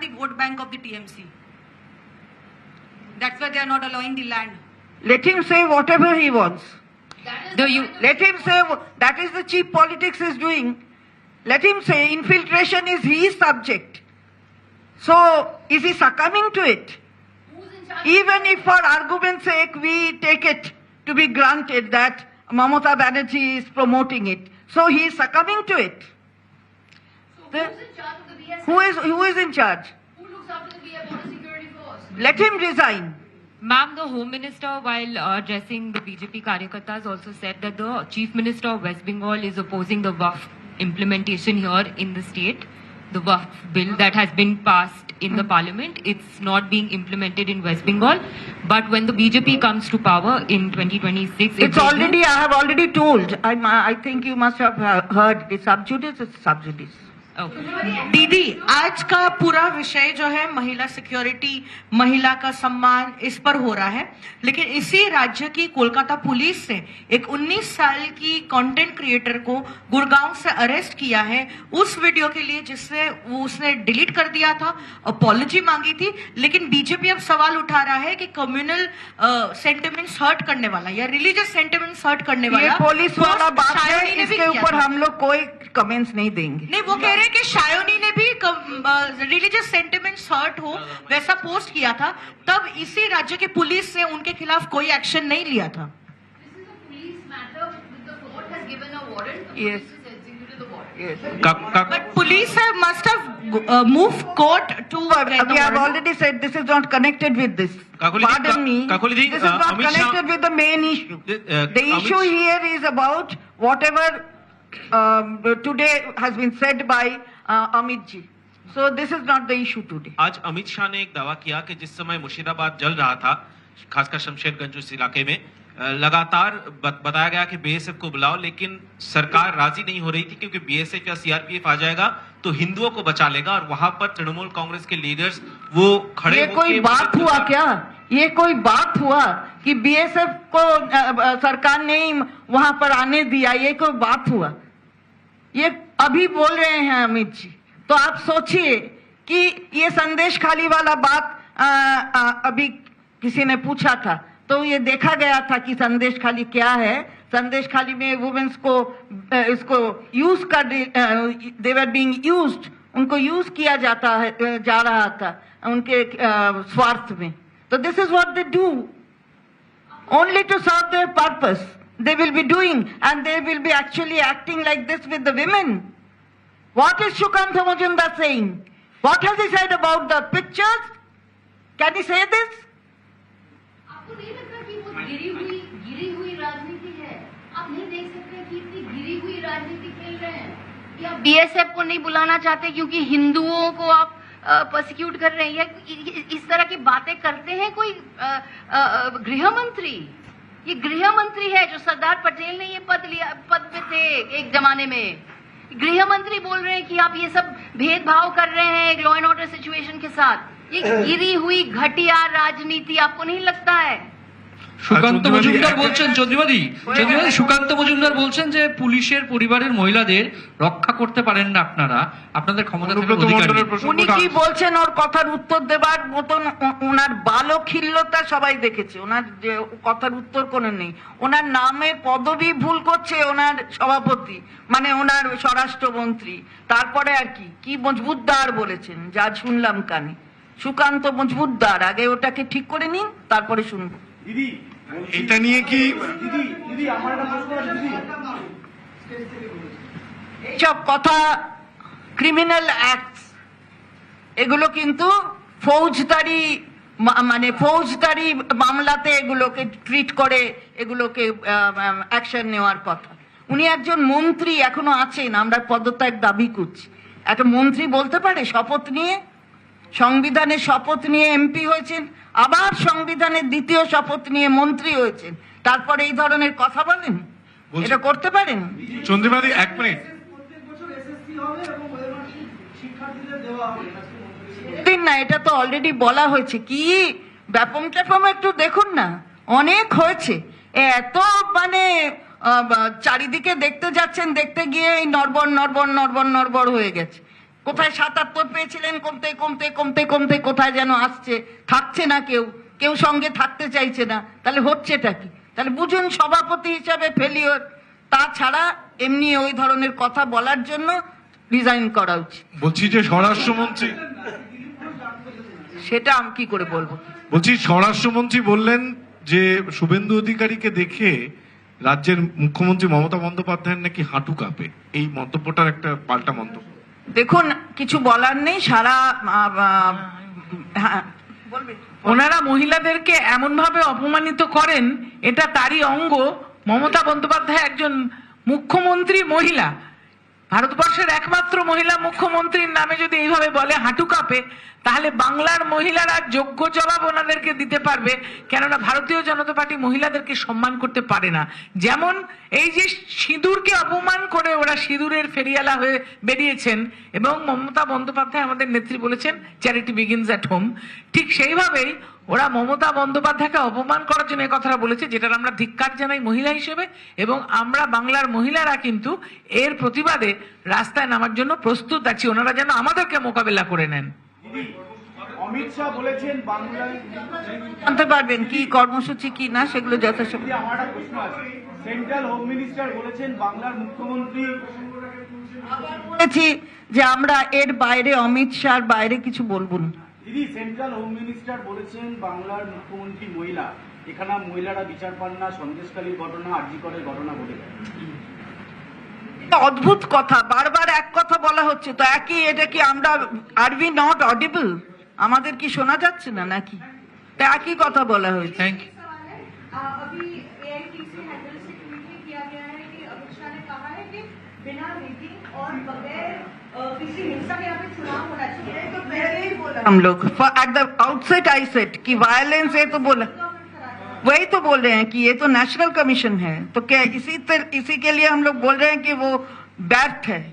the vote bank of the TMC. That's why they are not allowing the land. Let him say whatever he wants. The you Let him say that is the cheap politics is doing. Let him say infiltration is his subject. So is he succumbing to it? Even if for argument's sake we take it to be granted that Mamata Banerjee is promoting it. So he is succumbing to it. The- who is who is in charge? Who looks after the BF border security force? Let him resign. Ma'am, the Home Minister, while uh, addressing the BJP Karyakartas, also said that the Chief Minister of West Bengal is opposing the WAF implementation here in the state. The WAF bill that has been passed in the parliament, it's not being implemented in West Bengal. But when the BJP comes to power in 2026, if It's already, I have already told. I, I think you must have uh, heard. The sub judice is sub judice. दीदी आज का पूरा विषय जो है महिला security महिला का सम्मान इस पर हो रहा है। लेकिन इसी राज्य की कोलकाता पुलिस ने एक 19 साल की कंटेंट क्रिएटर को गुड़गांव से अरेस्ट किया है उस वीडियो के लिए जिससे वो उसने डिलीट कर दिया था अपॉलोजी मांगी थी। लेकिन बीजेपी अब सवाल उठा रहा है कि कम्युनल सेंटिमेंट्स हर्ट करने वाला या रिलीजियस सेंटिमेंट्स हर्ट करने वाला पुलिस वाला बात है इसके ऊपर हम लोग कोई कमेंट्स नहीं देंगे। नहीं वो कह रहे हैं कि शायोनी ने भी रिलीजियस सेंटिमेंट्स हर्ट हो वैसा पोस्ट किया था। तब इसी राज्य के पुलिस ने उनके खिलाफ कोई एक्शन नहीं लिया था। But police must have move court too we have already said this is not connected with this pardon me this is not connected with the main issue the issue here is about whatever um, today has been said by uh, Amit ji. So this is not the issue today. आज अमित शाह ने एक दावा किया कि जिस समय मुर्शिदाबाद जल रहा था खासकर शमशेरगंज उस इलाके में लगातार बत, बताया गया कि बीएसएफ को बुलाओ लेकिन सरकार राज़ी नहीं हो रही थी क्योंकि बीएसएफ या सीआरपीएफ आ जाएगा तो हिंदुओं को बचा लेगा और वहाँ पर तृणमूल कांग्रेस के लीडर्स वो खड़े ये कोई बात हुआ क्या ये कोई बात हुआ कि बीएसएफ को सरकार ने वहाँ पर आने दिया ये कोई बात हुआ ये अभी बोल रहे हैं अमित जी। तो आप सोचिए कि ये संदेश खाली वाला बात अ, अ, अभी किसी ने पूछा था। तो ये देखा गया था कि संदेश खाली क्या है। संदेश खाली में वुमेन्स को इसको यूज़ कर देवर बीइंग यूज्ड उनको यूज़ किया जाता है जा रहा था उनके स्वार्थ में। तो this is what they do only to serve their purpose. They will be doing, and they will be actually acting like this with the women. What is Shukanta Majumdar saying? What has he said about the pictures? Can he say this? आपको नहीं लगता कि वो गिरी हुई गिरी हुई राजनीति है आप नहीं देख सकते कि इतनी गिरी हुई राजनीति खेल रहे हैं आप बीएसएफ को नहीं बुलाना चाहते क्योंकि हिंदुओं को आप प्रोसिक्यूट कर रहे हैं या इस तरह की बातें करते हैं कोई अ, अ, अ, गृह मंत्री ये गृह मंत्री है जो सरदार पटेल ने ये पद लिया पद पे थे एक जमाने में। गृह मंत्री बोल रहे हैं कि आप ये सब भेदभाव कर रहे हैं लॉ एंड ऑर्डर सिचुएशन के साथ। ये गिरी हुई घटिया राजनीति आपको नहीं लगता है? সুকান্ত মজুমদার বলছেন সুকান্ত মজুমদার বলছেন যে পুলিশের পরিবারের মহিলাদের রক্ষা করতে পারেন না আপনারা। আপনাদের ক্ষমতা। উনি কি বলছেন ওর কথার উত্তর দেবার মতন ওনার বালখিল্যতা সবাই দেখেছে। ওনার যে কথার উত্তর কোনো নেই। ওনার নামের পদবি ভুল করছে ওনার সভাপতি মানে ওনার স্বরাষ্ট্রমন্ত্রী। তারপরে আর কি? কি মজবুতদার বলেছেন? যা শুনলাম কানে। সুকান্ত মজবুতদার আগে ওটাকে ঠিক করে নিন তারপরে শুনব। এটা নিয়ে কি সব কথা ক্রিমিনাল অ্যাক্ট এগুলো কিন্তু ফৌজদারি মানে ফৌজদারি মামলাতে এগুলোকে ট্রিট করে এগুলোকে অ্যাকশন নেওয়ার কথা। উনি একজন মন্ত্রী এখনও আছেন আমরা পদত্যাগ দাবি করছি। একটা মন্ত্রী বলতে পারে শপথ নিয়ে সংবিধানের শপথ নিয়ে এমপি হয়েছেন আবার সংবিধানের দ্বিতীয় শপথ নিয়ে মন্ত্রী হয়েছেন। তারপরে এই ধরনের কথা বলেন? এটা করতে পারেন? চন্দ্রিমাদি এক মিনিট। দিন না এটা তো অলরেডি বলা হয়েছে। কি ব্যাপম ট্যাপম একটু দেখুন না। অনেক হয়েছে। এত মানে চারিদিকে দেখতে যাচ্ছেন দেখতে গিয়ে এই নরবর নরবর নরবর নরবর হয়ে গেছে। কোথায় সাতাত্তর পেয়েছিলেন। কমতে কমতে কমতে কমতে কোথায় যেন আসছে। থাকছে না কেউ। কেউ সঙ্গে থাকতে চাইছে না। তাহলে হচ্ছেটা কি? তাহলে বুঝুন সভাপতি হিসাবে ফেলিওর তাছাড়া এমনি ওই ধরনের কথা বলার জন্য রিজাইন করা উচিত। বলছি যে স্বরাষ্ট্রমন্ত্রী। সেটা আমি কি করে বলব? বলছি স্বরাষ্ট্রমন্ত্রী বললেন যে শুভেন্দু অধিকারীকে দেখে রাজ্যের মুখ্যমন্ত্রী মমতা বন্দ্যোপাধ্যায়ের নাকি হাঁটু কাঁপে। এই মন্তব্যটার একটা পাল্টা মন্তব্য। দেখুন, কিছু বলার নেই, সারা হ্যাঁ। ওনারা মহিলাদেরকে এমন ভাবে অপমানিত করেন, এটা তারই অঙ্গ। মমতা বন্দ্যোপাধ্যায় একজন মুখ্যমন্ত্রী মহিলা। ভারতবর্ষের একমাত্র মহিলা মুখ্যমন্ত্রীর নামে যদি এইভাবে বলে, হাঁটু কাঁপে তাহলে বাংলার মহিলারা যোগ্য জবাব ওনাদেরকে দিতে পারবে, কেননা ভারতীয় জনতা পার্টি মহিলাদেরকে সম্মান করতে পারে না। যেমন এই যে সিঁদুরকে অপমান করে ওরা সিঁদুরের ফেরিয়ালা হয়ে বেরিয়েছেন, এবং মমতা বন্দ্যোপাধ্যায় আমাদের নেত্রী বলেছেন চ্যারিটি বিগিনস অ্যাট হোম ঠিক সেইভাবেই ওরা মমতা বন্দ্যোপাধ্যায়কে অপমান করার জন্য কথাটা বলেছে, যেটার আমরা ধিক্কার জানাই মহিলা হিসেবে, এবং আমরা বাংলার মহিলারা কিন্তু এর প্রতিবাদে রাস্তায় নামার জন্য প্রস্তুত আছি। ওনারা যেন আমাদেরকে মোকাবেলা করে নেন। অমিত শাহ বলেছেন বাংলায় জানতে পারবেন কি কর্মসূচি কি না সেগুলো যথাসময় আমার একটা প্রশ্ন আছে। সেন্ট্রাল হোম মিনিস্টার বলেছেন বাংলার মুখ্যমন্ত্রী বলেছি যে আমরা এর বাইরে অমিত শাহর বাইরে কিছু বলব না। দিদি সেন্ট্রাল হোম মিনিস্টার বলেছেন বাংলার মুখ্যমন্ত্রী মহিলা। এখানে মহিলারা বিচার পান না সন্দেশকালীর ঘটনা আর্জি করার ঘটনা এটা অদ্ভুত কথা বারবার এক কথা বলা হচ্ছে তো একই এটা কি আমরা আর বি নট অডিবল আমাদের কি শোনা যাচ্ছে না নাকি তা একই কথা বলা হয়েছে থ্যাংক ইউ अभी एआईटीसी हैंडल से ट्वीट में किया गया है कि अमित शाह ने कहा है कि बिना मीटिंग और बगैर अ, किसी हिंसा के यहाँ पे चुनाव होना चाहिए तो पहले ही बोला हम लोग at the outset I set कि वायलेंस है तो बोला वही तो बोल रहे हैं कि ये तो नेशनल कमीशन है तो क्या इसी तर, इसी के लिए हम लोग बोल रहे हैं कि वो बैठ है